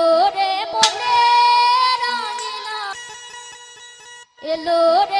এলো রে মনে রাঙিনা এলো রে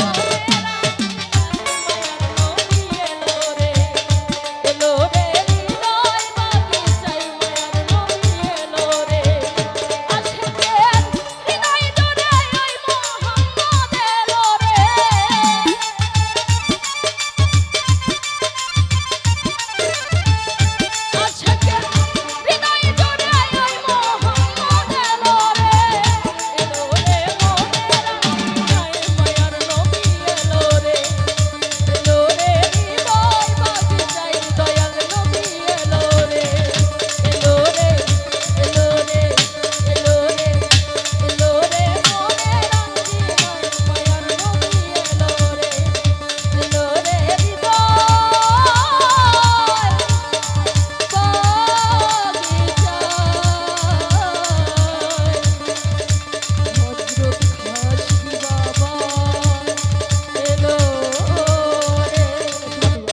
রে এলো